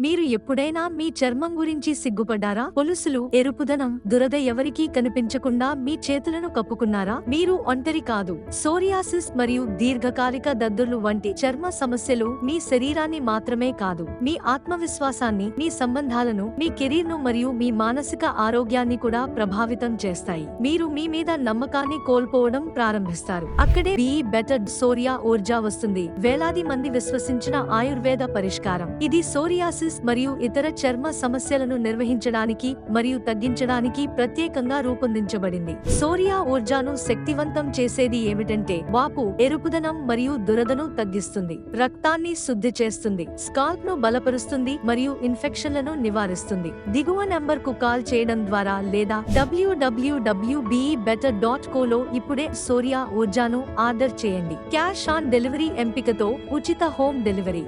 మీరు ఎప్పుడైనా మీ చర్మం గురించి సిగ్గుపడ్డారా? పొలుసులు ఎరుపుదనం దురద ఎవరికీ కనిపించకుండా మీ చేతులను కప్పుకున్నారా? మీరు ఒంటరి కాదు. సోరియాసిస్ మరియు దీర్ఘకాలిక దద్దుర్లు వంటి చర్మ సమస్యలు మీ శరీరాన్ని మాత్రమే కాదు. మీ ఆత్మవిశ్వాసాన్ని మీ సంబంధాలను మీ కెరీర్ను మరియు మీ మానసిక ఆరోగ్యాన్ని కూడా ప్రభావితం చేస్తాయి. మీరు మీ మీద నమ్మకాన్ని కోల్పోవడం ప్రారంభిస్తారు. అక్కడే బీ బెటర్ సోరియా ఊర్జా వస్తుంది. వేలాది మంది విశ్వసించిన ఆయుర్వేద పరిష్కారం. ఇది సోరియాసిస్ మరియు ఇతర చర్మ సమస్యలను నిర్వహించడానికి మరియు తగ్గించడానికి ప్రత్యేకంగా రూపొందించబడింది. సోరియా ఊర్జాను శక్తివంతం చేసేది ఏమిటంటే వాపు ఎరుపుదనం మరియు దురదను తగ్గిస్తుంది. రక్తాన్ని శుద్ధి చేస్తుంది. స్కాల్ప్ను బలపరుస్తుంది మరియు ఇన్ఫెక్షన్లను నివారిస్తుంది. దిగువ నంబర్కు కాల్ చేయడం ద్వారా లేదా డబ్ల్యూడబ్ల్యూడబ్ల్యూబిఈ బెటర్ డాట్ కోలో ఇప్పుడే సోరియా ఊర్జాను ఆర్డర్ చేయండి. క్యాష్ ఆన్ డెలివరీ ఎంపికతో ఉచిత హోమ్ డెలివరీ.